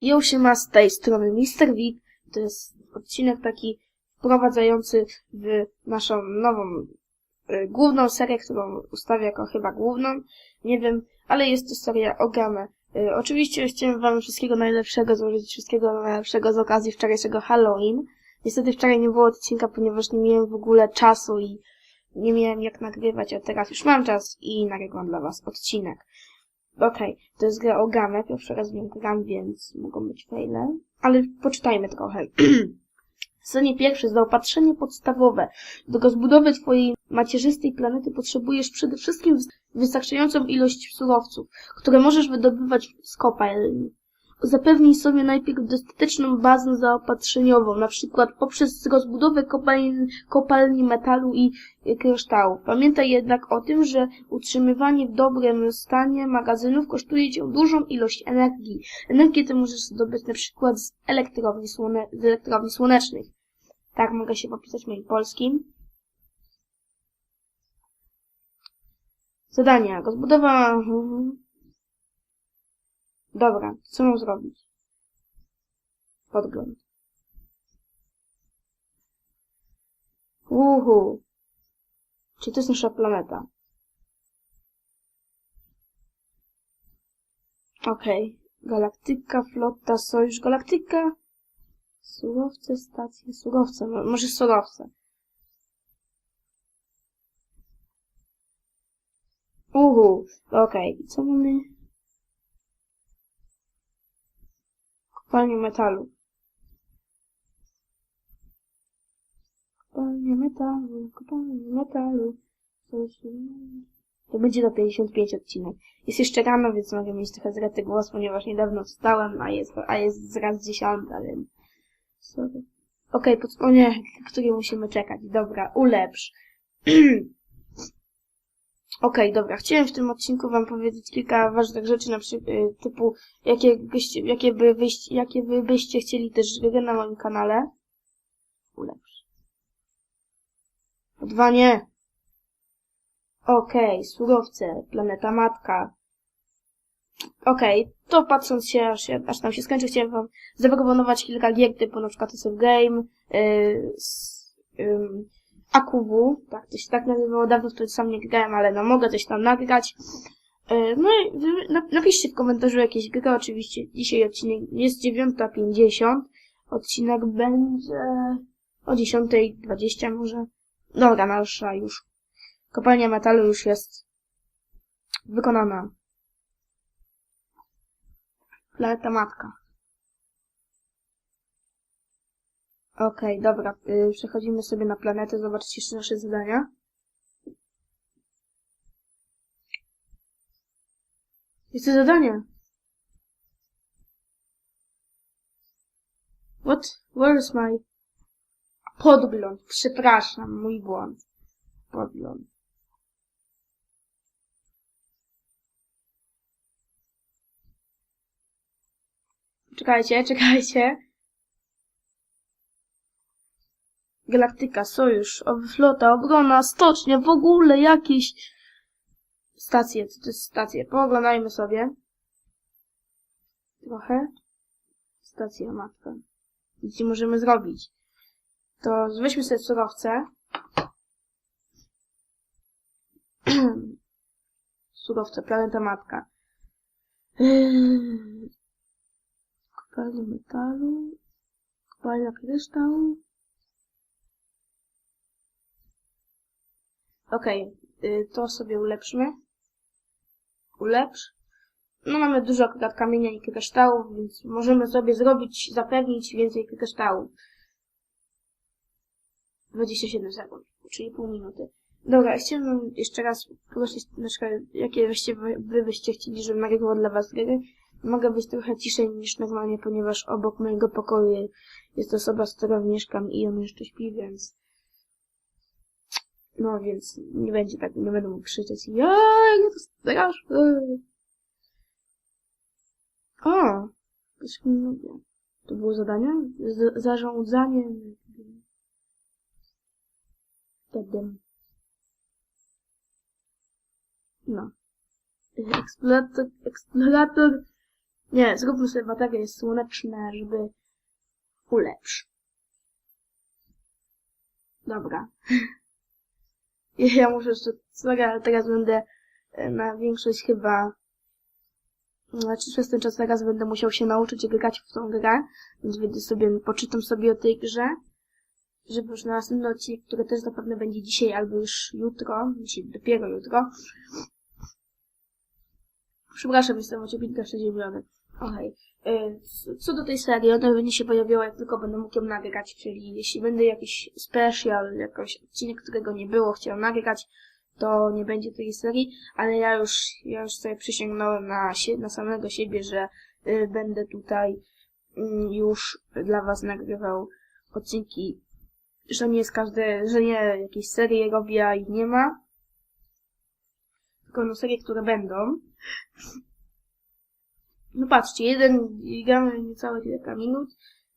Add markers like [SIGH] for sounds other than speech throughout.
Ją się ma z tej strony Mr. Wit. To jest odcinek taki wprowadzający w naszą nową y, główną serię, którą ustawię jako chyba główną. Nie wiem, ale jest to seria o gamę. Y, oczywiście chciałem wam wszystkiego najlepszego, złożyć wszystkiego najlepszego z okazji wczorajszego Halloween. Niestety wczoraj nie było odcinka, ponieważ nie miałem w ogóle czasu i nie miałem jak nagrywać, a teraz już mam czas i nagrywam dla was odcinek. Okej, to jest gra o gamę, pierwszy raz w nią gram, więc mogą być fejle, ale poczytajmy trochę. [CLEARS THROAT] Scenie pierwsze, zaopatrzenie podstawowe. Do rozbudowy twojej macierzystej planety potrzebujesz przede wszystkim wystarczającą ilość surowców, które możesz wydobywać z kopalni. Zapewnij sobie najpierw dostateczną bazę zaopatrzeniową, na przykład poprzez rozbudowę kopalni, kopalni metalu i kryształu. Pamiętaj jednak o tym, że utrzymywanie w dobrym stanie magazynów kosztuje cię dużą ilość energii. Energię tę możesz zdobyć na przykład z elektrowni, słone, z elektrowni słonecznych. Tak, mogę się popisać moim polskim. Zadania. Rozbudowa... Dobra, co mam zrobić? Podgląd. Uhu. Czy to jest nasza planeta? Okej. Galaktyka, flota, sojusz, galaktyka. Surowce, stacje, surowce. Mo- Może surowce. Uhu. Okej. I co mamy? Kopalnia metalu. Kopalnia metalu, kopalnia metalu. To będzie do 55 odcinek. Jest jeszcze rano, więc mogę mieć trochę zrety głos, ponieważ niedawno wstałem, a jest, a jest zaraz dziesiąta, więc... Sorry. Okej, okay, o nie, który musimy czekać. Dobra, ulepsz. [CLEARS THROAT] Okej, dobra. Chciałem w tym odcinku wam powiedzieć kilka ważnych rzeczy, na przykład typu jakie, byście, jakie, by wyście, jakie wy byście chcieli też gry na moim kanale. Ulepsz. Dwa nie. Okej, surowce, planeta matka. Okej, to patrząc się aż, się, aż się skończy, chciałem wam zaproponować kilka gier typu na przykład Game, yy, s, ym, AQW, tak, to się tak nazywało, dawno w sam nie grałem, ale no mogę coś tam nagrać. Yy, No i napiszcie w komentarzu jakieś gry, oczywiście dzisiaj odcinek jest 9.50, odcinek będzie o 10.20 może. Dobra, nasza już. Kopalnia metalu już jest wykonana. Planeta matka. Okej, dobra. Y, przechodzimy sobie na planetę, zobaczyć jeszcze nasze zadania. Jest to zadanie. What? Where's my... Podgląd. Przepraszam, mój błąd. Podgląd. Czekajcie, czekajcie. Galaktyka, sojusz, flota, obrona, stocznia, w ogóle jakieś stacje, co to jest stacje? Pooglądajmy sobie. Trochę. Stacja matka. Nic nie możemy zrobić. To weźmy sobie surowce. [CLEARS THROAT] surowce, planeta matka. Yy, Kopalnia metalu. Kopalnia kryształu. Y, to sobie ulepszmy. Ulepsz. No mamy dużo akurat kamienia i kryształów, więc możemy sobie zrobić, zapewnić więcej kryształów. 27 sekund, czyli pół minuty. Dobra, chciałbym jeszcze raz prosić, na jakie byście wy byście chcieli, żebym nagrywał dla was gry. Mogę być trochę ciszej niż normalnie, ponieważ obok mojego pokoju jest osoba, z którą mieszkam i on jeszcze śpi, więc... No więc nie będzie tak, nie będę mógł krzyczeć. Ja, ja to straszne. O. To było zadanie? Z, zarządzanie. Wtedy. No. Eksplorator, eksplorator Nie, zróbmy sobie baterie słoneczne, żeby ulepsz. Dobra. [LAUGHS] [LAUGHS] Ja muszę jeszcze, sorry, ale teraz będę e, na większość chyba, znaczy przez ten czas teraz będę musiał się nauczyć grać w tą grę, więc będę sobie, poczytam sobie o tej grze, żeby już na następny odcinek, który też zapewne będzie dzisiaj albo już jutro, dzisiaj dopiero jutro. Przepraszam, jestem ociepinka przeziębiony. Okej. Y, c- Co do tej serii, ona będzie się pojawiała, jak tylko będę mógł ją nagrać, czyli jeśli będzie jakiś special, jakiś odcinek, którego nie było, chciał nagrać, to nie będzie tej serii, ale ja już, ja już sobie przysięgnąłem na, sie, na samego siebie, że y, będę tutaj mm, już dla was nagrywał odcinki, że nie jest każde, że nie jakieś serie robię, ich nie ma, tylko no serie, które będą. No patrzcie, jeden, gramy niecałe kilka minut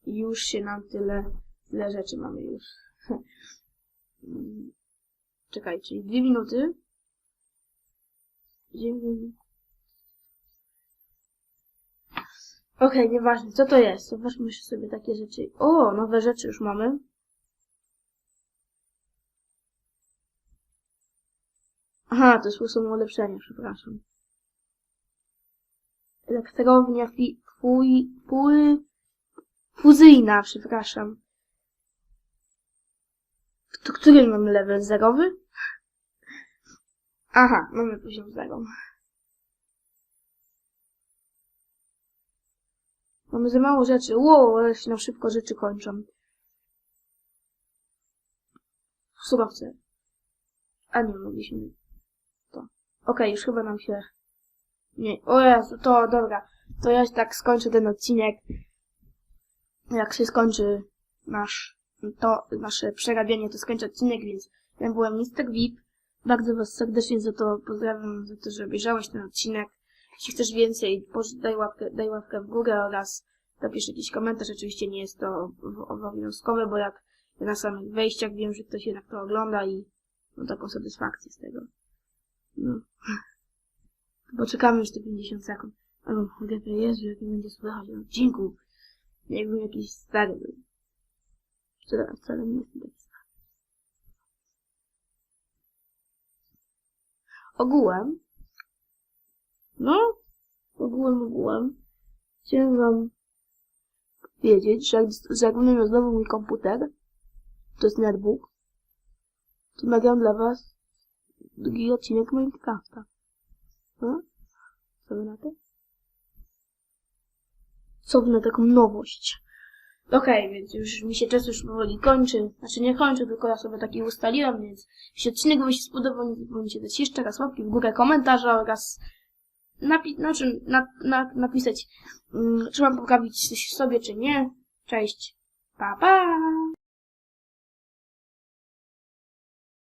i już się nam tyle, tyle rzeczy mamy już. Mm, [LAUGHS] Czekajcie, dwie minuty. Dziewięć. Okej, nieważne, co to jest? Zobaczmy sobie takie rzeczy. O, nowe rzeczy już mamy. Aha, to są ulepszenia, przepraszam. Elektrownia fi, fuj, fuzyjna, przepraszam. To który mamy level? Zerowy? Aha, mamy poziom zero. Mamy za mało rzeczy. Wow, ale się nam szybko rzeczy kończą. Surowce. A nie, mogliśmy to. Okej, już chyba nam się... Nie, o Jezu, to dobra. To ja tak skończę ten odcinek. Jak się skończy nasz, to, nasze przerabianie, to skończę odcinek, więc ja byłem Mr. VIP. Bardzo was serdecznie za to pozdrawiam, za to, że obejrzałeś ten odcinek. Jeśli chcesz więcej, daj łapkę, daj łapkę w górę oraz napisz jakiś komentarz. Oczywiście nie jest to obowiązkowe, bo jak na samych wejściach wiem, że ktoś jednak to ogląda i mam taką satysfakcję z tego. No. Poczekamy już te 50 sekund. O, gdyby Jezu, jaki będzie słychać na odcinku. Jakbym jakiś stary był. Wcale, wcale nie jestem taki stary. Ogółem. No, ogółem, ogółem. Chciałem wam powiedzieć, że jak, że jak będę miał znowu mój komputer, to jest netbook, to nagram dla was drugi odcinek Minecrafta. No? Co wy na to? Co wy na taką nowość? Okej, więc już mi się czas już powoli kończy. Znaczy nie kończy, tylko ja sobie taki ustaliłem, więc jeśli odcinek wam się spodobał, nie zapomnijcie dać jeszcze raz łapki w górę, komentarza oraz napi- znaczy, na, na, napisać, mm, czy mam poprawić coś w sobie, czy nie. Cześć. Pa, pa!